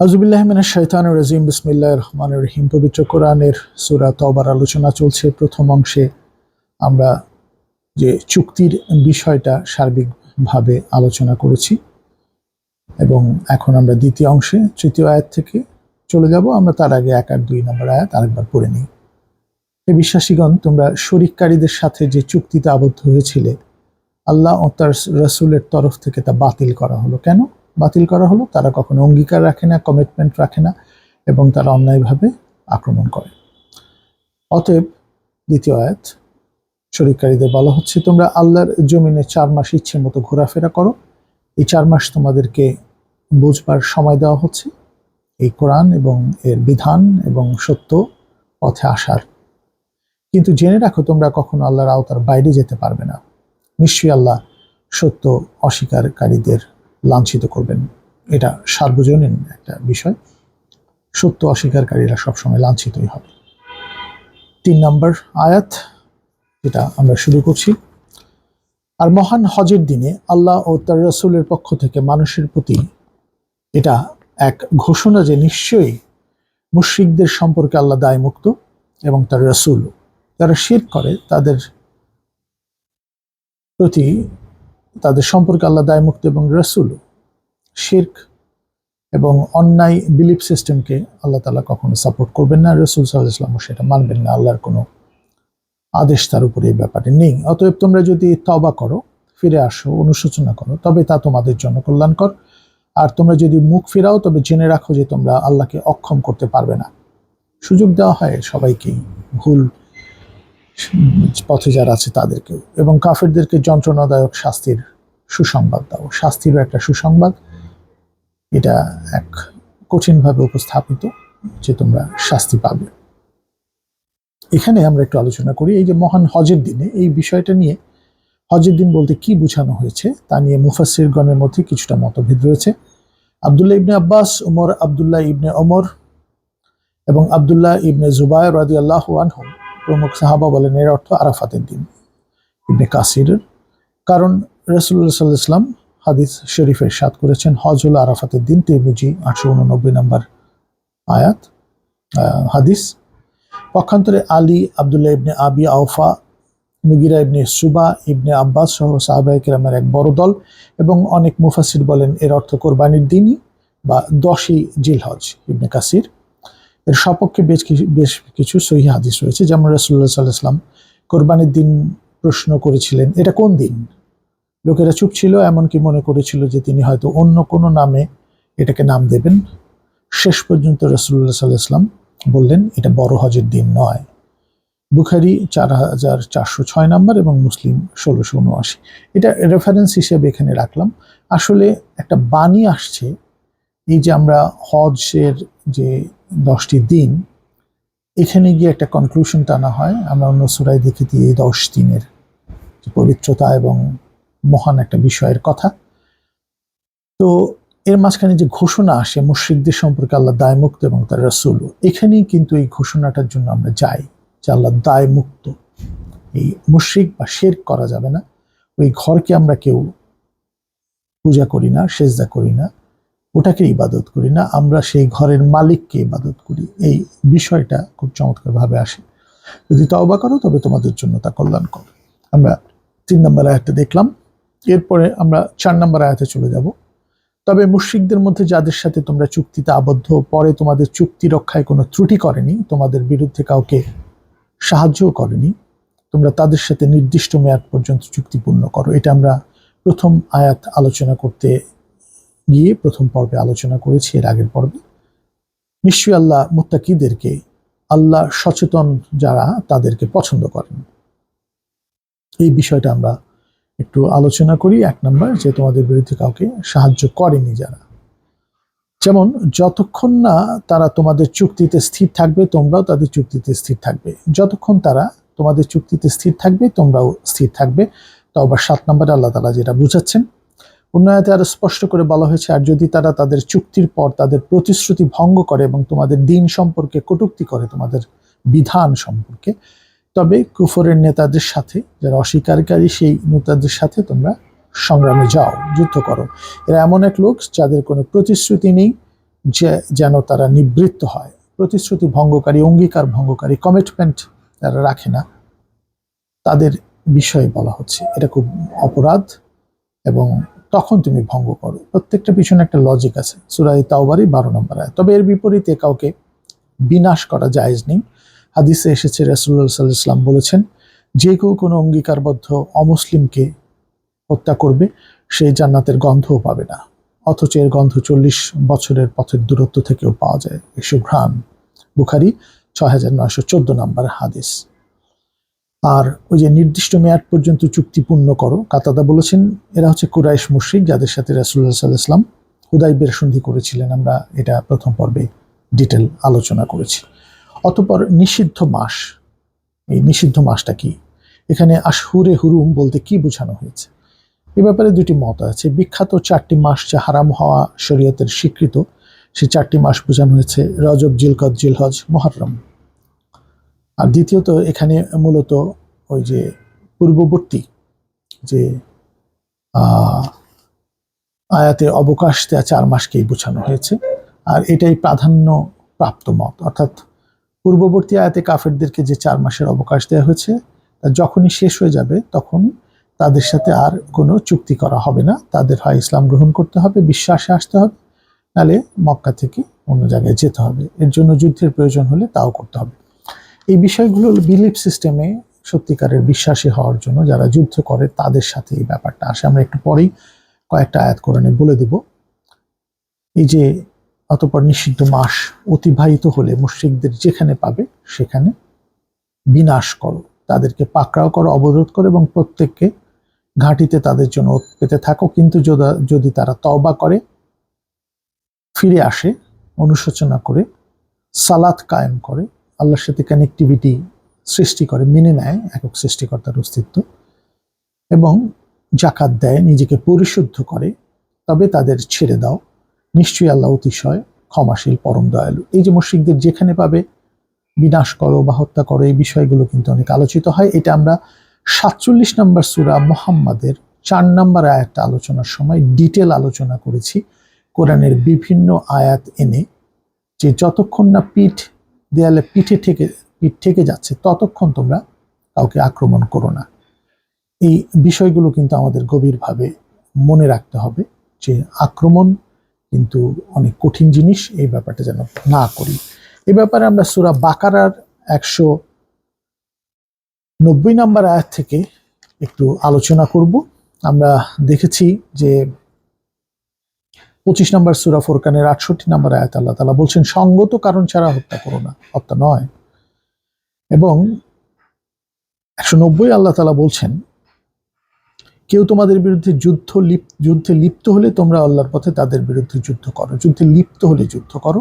আজুবিল্লাহমিনা শৈতান রাজিম। বিসমিল্লাহ রহমান রহিম। পবিত্র কোরআনের সুরা তবার আলোচনা চলছে। প্রথম অংশে আমরা যে চুক্তির বিষয়টা সার্বিকভাবে আলোচনা করেছি এবং এখন আমরা দ্বিতীয় অংশে, তৃতীয় আয়াত থেকে চলে যাব। আমরা তার আগে এক আর দুই নম্বর আয়াত আরেকবার পড়ে নিই। হে বিশ্বাসীগণ, তোমরা শরিককারীদের সাথে যে চুক্তিতে আবদ্ধ হয়েছিলে, আল্লাহ ও তার রসুলের তরফ থেকে তা বাতিল করা হলো কেন? বাতিল করা হলো, তারা কখনো অঙ্গীকার রাখে না কমিটমেন্ট রাখে না, এবং তারা অন্যায়ভাবে আক্রমণ করে। অতএব দ্বিতীয় আয়াত শরিককারীদের বলা হচ্ছে, তোমরা আল্লাহর জমিনে চার মাস ইচ্ছে মতো ঘোরাফেরা করো। এই চার মাস তোমাদেরকে বুঝবার সময় দেওয়া হচ্ছে। এই কোরআন এবং এর বিধান এবং সত্য পথে আসার। কিন্তু জেনে রাখো, তোমরা কখনো আল্লাহর আওতার বাইরে যেতে পারবে না। নিশ্চয়ই আল্লাহ সত্য অস্বীকারীদের লাঞ্ছিত করবেন। এটা সার্বজনীন একটা বিষয়। সত্য অস্বীকারীরা সবসময় লাঞ্ছিতই হবে। তিন নম্বর আয়াত, যেটা আমরা শুরু করছি। আর মহান হজের দিনে আল্লাহ ও তার রসুলের পক্ষ থেকে মানুষের প্রতি এটা এক ঘোষণা যে নিশ্চয়ই মুশ্রিকদের সম্পর্কে আল্লাহ দায়মুক্ত এবং তার রসুল, যারা শির করে, তাদের প্রতি তাদের সম্পর্কে আল্লাহ দায়মুক্ত এবং রসুল শির্ক এবং অন্যায় বিলিফ সিস্টেমকে আল্লাহ তালা কখনো সাপোর্ট করবেন না। রসুল সাল্লাহ সেটা মানবেন না। আল্লাহর কোনো আদেশ তার উপরে এই ব্যাপারে নেই। অতএব তোমরা যদি তবা করো, ফিরে আসো, অনুশোচনা করো, তবে তা তোমাদের জন্য কল্যাণকর। আর তোমরা যদি মুখ ফিরাও, তবে জেনে রাখো যে তোমরা আল্লাহকে অক্ষম করতে পারবে না। সুযোগ দেওয়া হয় সবাইকেই। ভুল পথে যারা আছে তাদেরকেও। এবং কাফেরদেরকে যন্ত্রণাদায়ক শাস্তির সুসংবাদ দাও। শাস্তিরও একটা সুসংবাদ। এটা এক কঠিনভাবে উপস্থাপিত যে তোমরা শাস্তি পাবে। এখানে আমরা একটু আলোচনা করি এই যে মহান হজের দিনে এই বিষয়টা নিয়ে। হজের দিন বলতে কি বোঝানো হয়েছে তা নিয়ে মুফাসিরগণের মধ্যে কিছুটা মতভেদ রয়েছে। আবদুল্লাহ ইবনে আব্বাস, উমর আবদুল্লাহ ইবনে ওমর এবং আবদুল্লাহ ইবনে জুবাই রাদি আল্লাহ আনহুম প্রমুখ সাহাবা বলেন, এর অর্থ আরাফাতের দিন। ইবনে কাসিরের। কারণ রসুল্লাহ সাল্লাহ ইসলাম হাদিস শরীফের সাত করেছেন হজ হল আরাফাতের দিন, তিরমিজি আটশো উননব্বই নম্বর আয়াত হাদিস। পক্ষান্তরে আলী, আবদুল্লাহ ইবনে আবি আউফা মুগিরা ইবনে সুবা, ইবনে আব্বাস সহ সাহাবাহ কিরামের এক বড় দল এবং অনেক মুফাসির বলেন, এর অর্থ কোরবানির দিনই বা দশই জিলহজ, ইবনে কাসির। এর সপক্ষে বেশ কিছু বেশ কিছু সহি হাদিস রয়েছে। যেমন রসুল্লাহ সাল্লাহ ইসলাম কোরবানির দিন প্রশ্ন করেছিলেন, এটা কোন দিন? লোকেরা চুপ ছিল, এমনকি মনে করেছিল যে তিনি হয়তো অন্য কোনো নামে এটাকে নাম দেবেন। শেষ পর্যন্ত রসুল্লাহ সাল্লাহ ইসলাম বললেন, এটা বড় হজের দিন নয়। বুখারি চার হাজার চারশো ছয় নম্বর এবং মুসলিম ষোলোশো উনআশি। এটা রেফারেন্স হিসেবে এখানে রাখলাম। আসলে একটা বাণী আসছে এই যে আমরা হজের যে দশটি দিন, এখানে গিয়ে একটা কনক্লুশন টানা হয়। আমরা অন্য দেখে দিই এই দশ দিনের পবিত্রতা এবং মহান একটা বিষয়ের কথা। তো এর মাঝখানে যে ঘোষণা আসে মুশ্রিকদের সম্পর্কে আল্লাহ দায়মুক্ত এবং তার রসুল, এখানেই কিন্তু এই ঘোষণাটার জন্য আমরা যাই যে আল্লাহ দায়মুক্ত। এই মুশ্রিক বা শের করা যাবে না। ওই ঘরকে আমরা কেউ পূজা করি না, সেজদা করি না। ওটাকে ইবাদত করি না, আমরা সেই ঘরের মালিককে ইবাদত করি। এই বিষয়টা খুব চমৎকারভাবে আসে। যদি তওবা করো, তবে তোমাদের জন্য তা কল্যাণ কল্যাণকর। আমরা তিন নম্বর আয়াতটা দেখলাম। এরপরে আমরা চার নম্বর আয়াতে চলে যাব। তবে মুশ্রিকদের মধ্যে যাদের সাথে তোমরা চুক্তিতে আবদ্ধ, পরে তোমাদের চুক্তি রক্ষায় কোনো ত্রুটি করেনি, তোমাদের বিরুদ্ধে কাউকে সাহায্যও করেনি, তোমরা তাদের সাথে নির্দিষ্ট মেয়াদ পর্যন্ত চুক্তিপূর্ণ করো। এটা আমরা প্রথম আয়াত আলোচনা করতে গিয়ে প্রথম পর্বে আলোচনা করেছি, এর আগের পর্বে। নিশ্চয়ই আল্লাহ মুত্তাকিদেরকে, আল্লাহ সচেতন যারা, তাদেরকে পছন্দ করেন। এই বিষয়টা আমরা একটু আলোচনা করি। এক নম্বর, যে তোমাদের বিরুদ্ধে কাউকে সাহায্য করেনি যারা। যেমন, যতক্ষণ না তারা তোমাদের চুক্তিতে স্থির থাকবে, তোমরাও তাদের চুক্তিতে স্থির থাকবে। যতক্ষণ তারা তোমাদের চুক্তিতে স্থির থাকবে, তোমরাও স্থির থাকবে। তো আবার সাত নম্বরে আল্লাহ তালা যেটা বুঝাচ্ছেন উন্নয়তে আরও স্পষ্ট করে বলা হয়েছে, আর যদি তারা তাদের চুক্তির পর তাদের প্রতিশ্রুতি ভঙ্গ করে এবং তোমাদের দিন সম্পর্কে কটুক্তি করে, তোমাদের বিধান সম্পর্কে, তবে কুফরের নেতাদের সাথে, যারা অস্বীকারী, সেই নেতাদের সাথে তোমরা সংগ্রামে যাও, যুদ্ধ করো। এরা এমন এক লোক যাদের কোনো প্রতিশ্রুতি নেই, যে যেন তারা নিবৃত্ত হয়। প্রতিশ্রুতি ভঙ্গকারী, অঙ্গীকার ভঙ্গকারী কমিটমেন্ট যারা রাখে না। তাদের বিষয়ে বলা হচ্ছে, এটা খুব অপরাধ এবং তখন তুমি ভঙ্গ করো। প্রত্যেকটা পিছনে একটা লজিক আছে। সুরাই তাওবারই বারো নম্বর আয় তবে এর বিপরীতে কাউকে বিনাশ করা জায়েজ নেই। হাদিসে এসেছে রাসুল্লাহ সাল্লাহ ইসলাম বলেছেন, যে কেউ কোনো অঙ্গীকারবদ্ধ অমুসলিমকে হত্যা করবে, সে জান্নাতের গন্ধও পাবে না। অথচ এর গন্ধ চল্লিশ বছরের পথের দূরত্ব থেকেও পাওয়া যায়। একশো ঘ্রাণ বুখারি ছয় হাজার নয়শো চোদ্দ নম্বর হাদিস। আর ওই যে নির্দিষ্ট মেয়াদ পর্যন্ত চুক্তি পূর্ণ করো, কাতাদা বলেছেন, এরা হচ্ছে কুরাইশ মুশ্রিক যাদের সাথে রাসুল্লাহ সাল্লাহ ইসলাম হুদাইবের সন্ধি করেছিলেন। আমরা এটা প্রথম পর্বে ডিটেল আলোচনা করেছি। অতপর নিষিদ্ধ মাস, এই নিষিদ্ধ মাসটা কি? এখানে আশহুরে হুরুম বলতে কি বোঝানো হয়েছে? এ ব্যাপারে দুটি মত আছে। বিখ্যাত চারটি মাস যা হারাম হওয়া শরীয়তের স্বীকৃত, সেই চারটি মাস বোঝানো হয়েছে রজব জিলকদ জিলহজ, মোহরম। আর দ্বিতীয়ত এখানে মূলত ওই যে পূর্ববর্তী যে আয়াতে অবকাশ দেওয়া চার মাসকেই বোঝানো হয়েছে। আর এটাই প্রাধান্য প্রাপ্ত মত। অর্থাৎ পূর্ববর্তী আয়াতে কাফেরদেরকে যে চার মাসের অবকাশ দেওয়া হয়েছে, তা যখনই শেষ হয়ে যাবে, তখন তাদের সাথে আর কোনো চুক্তি করা হবে না। তাদের হয় ইসলাম গ্রহণ করতে হবে, বিশ্বাসে আসতে হবে, নালে মক্কা থেকে অন্য জায়গায় যেতে হবে। এর জন্য যুদ্ধের প্রয়োজন হলে তাও করতে হবে। এই বিষয়গুলো বিলিফ সিস্টেমে সত্যিকারের বিশ্বাসী হওয়ার জন্য যারা যুদ্ধ করে, তাদের সাথে এই ব্যাপারটা আসে। আমরা একটু পরেই কয়েকটা আয়াত কোরআনে বলে দেব। এই যে, অতপর নিষিদ্ধ মাস অতিবাহিত হলে মুশ্রিকদের যেখানে পাবে, সেখানে বিনাশ করো। তাদেরকে পাকড়াও করো, অবরোধ করো এবং প্রত্যেককে ঘাঁটিতে তাদের জন্য পেতে থাকো। কিন্তু যোদা- তারা তওবা করে, ফিরে আসে, অনুশোচনা করে, সালাত কায়েম করে আল্লাহর সাথে কানেক্টিভিটি সৃষ্টি করে, মেনে নেয়, একক সৃষ্টিকর্তার অস্তিত্ব এবং জাকাত দেয়, নিজেকে পরিশুদ্ধ করে, তবে তাদের ছেড়ে দাও। নিশ্চয়ই আল্লাহ অতিশয় ক্ষমাশীল, পরম দয়ালু। এই যে মুশ্রিকদের যেখানে পাবে, বিনাশ করো বা হত্যা করো, এই বিষয়গুলো কিন্তু অনেক আলোচিত হয়। এটা আমরা সাতচল্লিশ নম্বর সুরা মোহাম্মদের চার নম্বর আয়াতটা আলোচনার সময় ডিটেল আলোচনা করেছি। কোরআনের বিভিন্ন আয়াত এনে যে যতক্ষণ না পিঠ দেয়ালে পিঠে থেকে পিঠ থেকে যাচ্ছে, ততক্ষণ তোমরা কাউকে আক্রমণ করো না। এই বিষয়গুলো কিন্তু আমাদের গভীরভাবে মনে রাখতে হবে যে আক্রমণ কিন্তু অনেক কঠিন জিনিস, এই ব্যাপারটা যেন না করি। এ ব্যাপারে আমরা সুরা বাকারার একশো নব্বই নম্বর আয়াত থেকে একটু আলোচনা করব। আমরা দেখেছি যে পঁচিশ নম্বর সুরা ফোরকানের আটষট্টি নম্বর আয়াত আল্লাহ তালা বলছেন, সঙ্গত কারণ ছাড়া হত্যা করো না। হত্যা নয়। এবং একশো নব্বই আল্লাহ তালা বলছেন, কেউ তোমাদের বিরুদ্ধে যুদ্ধ লিপ- যুদ্ধে লিপ্ত হলে তোমরা আল্লাহর পথে তাদের বিরুদ্ধে যুদ্ধ করো। যুদ্ধে লিপ্ত হলে যুদ্ধ করো,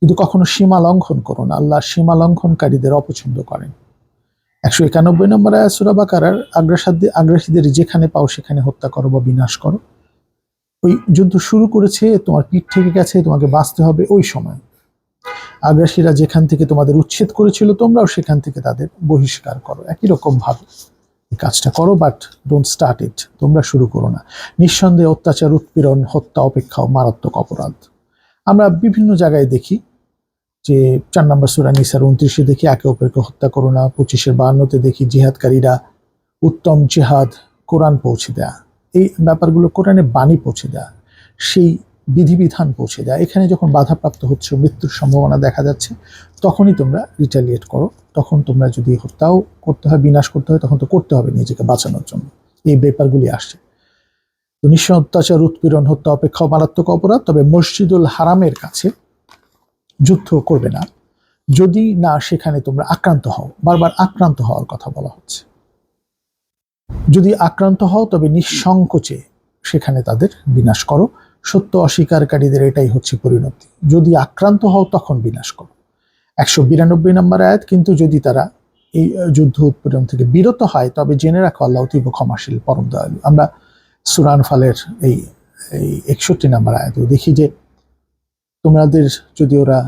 কিন্তু কখনো সীমা লঙ্ঘন করো না। আল্লাহ সীমা লঙ্ঘনকারীদের অপছন্দ করেন। একশো একানব্বই নম্বর আয়াসুরা বাকারার আগ্রাসাদের আগ্রাসীদের যেখানে পাও সেখানে হত্যা করো বা বিনাশ করো। ওই যুদ্ধ শুরু করেছে, তোমার পিঠ থেকে গেছে, তোমাকে বাঁচতে হবে ওই সময়। আগ্রাসীরা যেখান থেকে তোমাদের উচ্ছেদ করেছিল, তোমরাও সেখান থেকে তাদের বহিষ্কার করো। একই রকম ভাবে কাজটা করো বাট ডোন্ট স্টার্ট ইট তোমরা শুরু করো না। নিঃসন্দেহে অত্যাচার, উৎপীড়ন, হত্যা অপেক্ষাও মারাত্মক অপরাধ। আমরা বিভিন্ন জায়গায় দেখি যে চার নম্বর সুরা নিসার উনত্রিশে দেখি, একে অপরকে হত্যা করো না। পঁচিশের বাহান্নতে দেখি জিহাদকারীরা উত্তম জেহাদ কোরআন পৌঁছে দেয়া। এই ব্যাপারগুলো কোরআনে বাণী পৌঁছে দেয়া, সেই বিধিবিধান পৌঁছে দেয়া। এখানে যখন বাধাপ্রাপ্ত হচ্ছে, মৃত্যুর সম্ভাবনা দেখা যাচ্ছে, তখনই তোমরা রিটালিয়েট করো। তখন তোমরা যদি হত্যাও করতে হয়, বিনাশ করতে হয়, তখন তো করতে হবে নিজেকে বাঁচানোর জন্য। এই ব্যাপারগুলি আসছে। তো নিঃস্ব অত্যাচার, উৎপীড়ন, হত্যা, অপেক্ষা মারাত্মক অপরাধ, তবে মসজিদুল হারামের কাছে যুদ্ধ করবে না। যদি না, সেখানে তোমরা আক্রান্ত হও। বারবার আক্রান্ত হওয়ার কথা বলা হচ্ছে। যদি আক্রান্ত হও, তবে নিঃসংকোচে সেখানে তাদের বিনাশ করো। সত্য অস্বীকারীদের এটাই হচ্ছে পরিণতি। যদি আক্রান্ত হও, তখন বিনাশ করো। একশো বিরানব্বই নম্বর আয়াত, কিন্তু যদি তারা এই যুদ্ধ উৎপীড়ন থেকে বিরত হয়, তবে জেনে রাখো, আল্লাহ অতীব ক্ষমাশীল, পরম দয়ালু। আমরা সুরান ফালের এই এই একষট্টি নম্বর আয়াত দেখি যে, তোমাদের যদি ওরা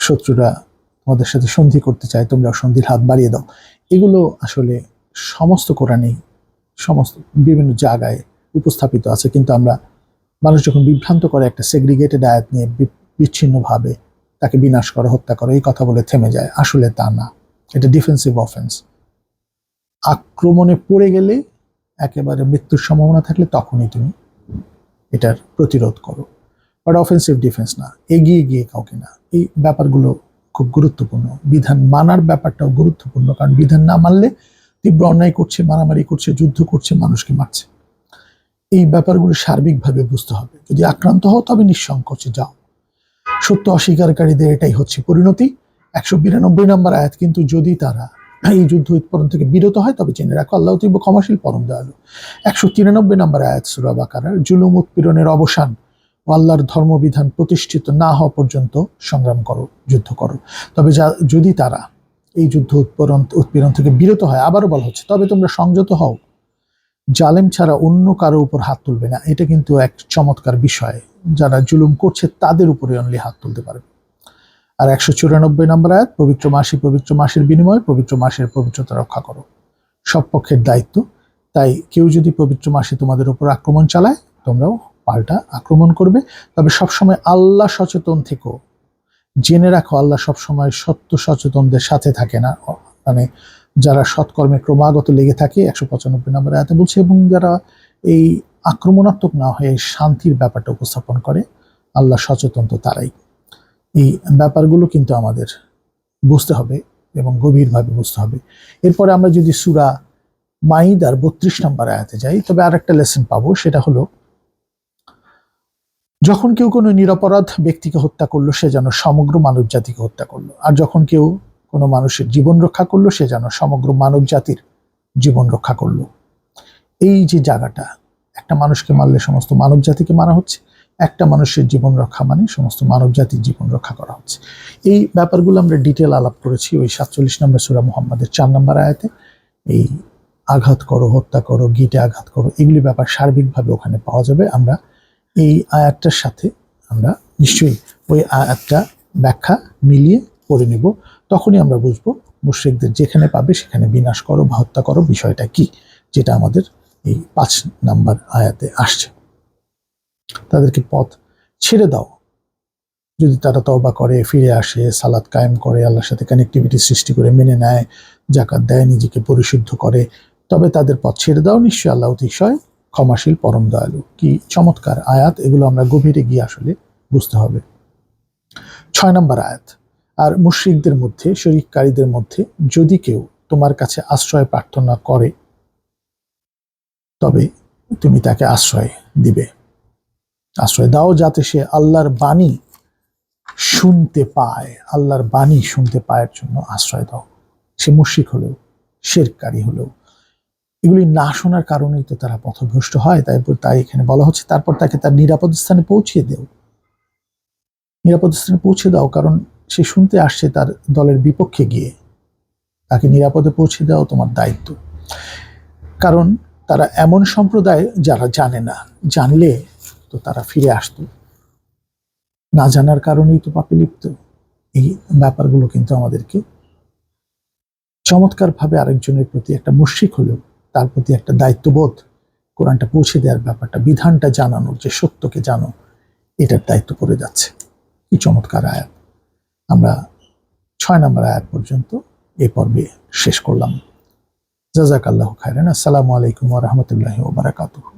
শত্রুরা তোমাদের সাথে সন্ধি করতে চায় তোমরা সন্ধির হাত বাড়িয়ে দাও। এগুলো আসলে সমস্ত কোরআনেই, সমস্ত বিভিন্ন জায়গায় উপস্থাপিত আছে। কিন্তু আমরা মানুষ যখন বিভ্রান্ত করে একটা সেগ্রিগেটেড আয়াত নিয়ে বিচ্ছিন্নভাবে তাকে বিনাশ করে, হত্যা করে, এই কথা বলে থেমে যায়, আসলে তা না। এটা ডিফেন্সিভ অফেন্স আক্রমণে পড়ে গেলে, একেবারে মৃত্যুর সম্ভাবনা থাকলে তখনই তুমি এটার প্রতিরোধ করো। বাট অফেন্সিভ ডিফেন্স না, এগিয়ে গিয়ে কাউকে না। এই ব্যাপারগুলো খুব গুরুত্বপূর্ণ। বিধান মানার ব্যাপারটাও গুরুত্বপূর্ণ, কারণ বিধান না মানলে তীব্র অন্যায় করছে, মারামারি করছে, যুদ্ধ করছে, মানুষকে মারছে। এই ব্যাপারগুলো সার্বিকভাবে বুঝতে হবে। যদি আক্রান্ত হও, তবে নিঃসংকোচে যাও। সত্য অস্বীকারীদের এটাই হচ্ছে পরিণতি। একশো বিরানব্বই নম্বর আয়াত কিন্তু যদি তারা এই যুদ্ধ উৎপাদন থেকে বিরত হয়, তবে জেনে রাখো, আল্লাহ তীব্র ক্ষমাশীল পরম দয়ালু। একশো তিরানব্বই নম্বর আয়াত সুরা বাকারার, জুলুম উৎপীড়নের অবসান আল্লাহর ধর্মবিধান প্রতিষ্ঠিত না হওয়া পর্যন্ত সংগ্রাম করো, যুদ্ধ করো। তবে যা, যদি তারা এই যুদ্ধ উৎপীড়ন উৎপীড়ন থেকে বিরত হয়। আবারও বলা হচ্ছে, তবে তোমরা সংযত হও। জালেম ছাড়া অন্য কারও উপর হাত তুলবে না। এটা কিন্তু এক চমৎকার বিষয়। যারা জুলুম করছে, তাদের উপরে অনলি হাত তুলতে পারবে। আর একশো চুরানব্বই নম্বর আয়াত, পবিত্র মাসে পবিত্র মাসের বিনিময়ে পবিত্র মাসের পবিত্রতা রক্ষা করো। সব পক্ষের দায়িত্ব। তাই কেউ যদি পবিত্র মাসে তোমাদের উপর আক্রমণ চালায়, তোমরাও পাল্টা আক্রমণ করবে। তবে সবসময় আল্লাহ সচেতন থেকো। জেনে রাখো, আল্লাহ সবসময় সত্য সচেতনদের সাথে থাকে না। মানে যারা সৎকর্মে ক্রমাগত লেগে থাকে, একশো পঁচানব্বই নম্বর আয়াতে বলছে, এবং যারা এই আক্রমণাত্মক না হয়ে শান্তির ব্যাপারটা উপস্থাপন করে, আল্লাহ সচেতন তো তারাই। এই ব্যাপারগুলো কিন্তু আমাদের বুঝতে হবে এবং গভীরভাবে বুঝতে হবে। এরপরে আমরা যদি সুরা মাইদার বত্রিশ নম্বর আয়াতে যাই, তবে আর একটা লেসন পাবো, সেটা হলো যখন কেউ কোনো নিরপরাধ ব্যক্তিকে হত্যা করল, সে যেন সমগ্র মানব জাতিকে হত্যা করল। আর যখন কেউ কোনো মানুষের জীবন রক্ষা করল, সে যেন সমগ্র মানব জাতির জীবন রক্ষা করল। এই যে জায়গাটা, একটা মানুষকে মারলে সমস্ত মানব জাতিকে মারা হচ্ছে, একটা মানুষের জীবন রক্ষা মানে সমস্ত মানব জাতির জীবন রক্ষা করা হচ্ছে। এই ব্যাপারগুলো আমরা ডিটেল আলাপ করেছি ওই সাতচল্লিশ নম্বর সুরা মোহাম্মদের চার নম্বর আয়াতে। এই আঘাত করো, হত্যা করো, গিটে আঘাত করো, এগুলি ব্যাপার সার্বিকভাবে ওখানে পাওয়া যাবে। আমরা এই আয়াতটার সাথে আমরা নিশ্চয়ই ওই আয়াতটা ব্যাখ্যা মিলিয়ে করে নেব। তখনই আমরা বুঝব মুশ্রিকদের যেখানে পাবে সেখানে বিনাশ করো বা হত্যা করো বিষয়টা কি, যেটা আমাদের এই পাঁচ নাম্বার আয়াতে আসছে। তাদেরকে পথ ছেড়ে দাও। যদি তারা তওবা করে, ফিরে আসে সালাদ কায়েম করে, আল্লাহর সাথে কানেক্টিভিটি সৃষ্টি করে, মেনে নেয় জাকাত দেয়, নিজেকে পরিশুদ্ধ করে, তবে তাদের পথ ছেড়ে দাও। নিশ্চয়ই আল্লাহ অতিশয় ক্ষমাশীল পরম দয়ালু। কি চমৎকার আয়াত, এগুলো আমরা গভীরে গিয়ে আসলে বুঝতে হবে। ছয় নম্বর আয়াত, আর মুশ্রিকদের মধ্যে, শরিককারীদের মধ্যে যদি কেউ তোমার কাছে আশ্রয় প্রার্থনা করে, তবে তুমি তাকে আশ্রয় দিবে। আশ্রয় দাও যাতে সে আল্লাহর বাণী শুনতে পায়, আল্লাহর বাণী শুনতে পায়ের জন্য আশ্রয় দাও। সে মুশিক হলেও, শেরকারী হলেও এগুলি না শোনার কারণেই তো তারা পথভ্রষ্ট হয়, তাই তাই এখানে বলা হচ্ছে তারপর তাকে তার নিরাপদ স্থানে পৌঁছিয়ে দেও। নিরাপদ স্থানে পৌঁছে দাও, কারণ সে শুনতে আসছে তার দলের বিপক্ষে গিয়ে। তাকে নিরাপদে পৌঁছে দেওয়া তোমার দায়িত্ব। কারণ তারা এমন সম্প্রদায় যারা জানে না, জানলে তো তারা ফিরে আসতো। না জানার কারণেই তো পাপে লিপ্ত। এই ব্যাপারগুলো কিন্তু আমাদেরকে চমৎকারভাবে আরেকজনের প্রতি একটা মুশিক হলেও তার প্রতি একটা দায়িত্ববোধ কোরআনটা পৌঁছে দেওয়ার ব্যাপারটা, বিধানটা জানানোর যে সত্যকে জানো, এটার দায়িত্ব পড়ে যাচ্ছে। কি চমৎকার আয়াত। আমরা ছয় নম্বর আয়াত পর্যন্ত এ পর্বে শেষ করলাম। জাজাক আল্লাহ খায়রান। আসসালামু আলাইকুম রহমতুল্লাহ ওবরাকাতুহ